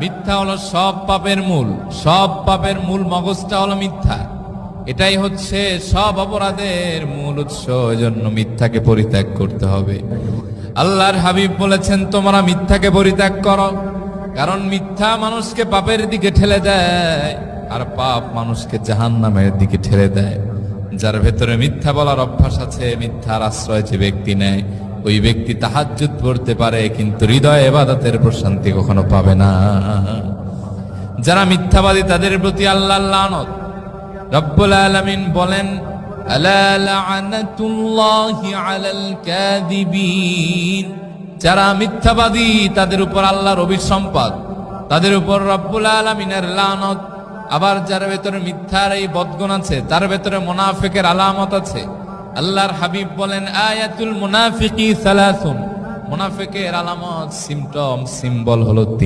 মিথ্যা হলো সব পাপের মূল, সব পাপের মূল মগজটা হলো মিথ্যা। এটাই হচ্ছে সব অপরাধের মূল উৎস জন্য মিথ্যাকে পরিত্যাগ করতে হবে। আল্লাহর হাবিব বলেছেন, তোমরা মিথ্যাকে পরিত্যাগ করো, কারণ মিথ্যা মানুষকে পাপের দিকে ঠেলে দেয়, আর পাপ মানুষকে জাহান্নামের দিকে ঠেলে দেয়। যার ভেতরে মিথ্যা বলার অভ্যাস আছে, মিথ্যার আশ্রয় যে ব্যক্তি নেয় ওই ব্যক্তি তাহাজ্জুদ পড়তে পারে, কিন্তু হৃদয় এবাদতের প্রশান্তি কখনো পাবে না। যারা মিথ্যাবাদী, তাদের প্রতি আল্লাহ লানত। রব্বুল আলামিন বলেন যারা মিথ্যাবাদী, তাদের উপর আল্লাহর অভিসম্পাদ তাদের উপর রব্বুল আলামিনের লানত। আবার যার ভেতরে মিথ্যার এই বদগুণ আছে, তার ভেতরে মুনাফিকের আলামত আছে। আল্লাহর হাবিব বলেন আয়াতুল মুনাফিকি সালাসুন। মুনাফিকের আলামত সিমটম সিম্বল হলো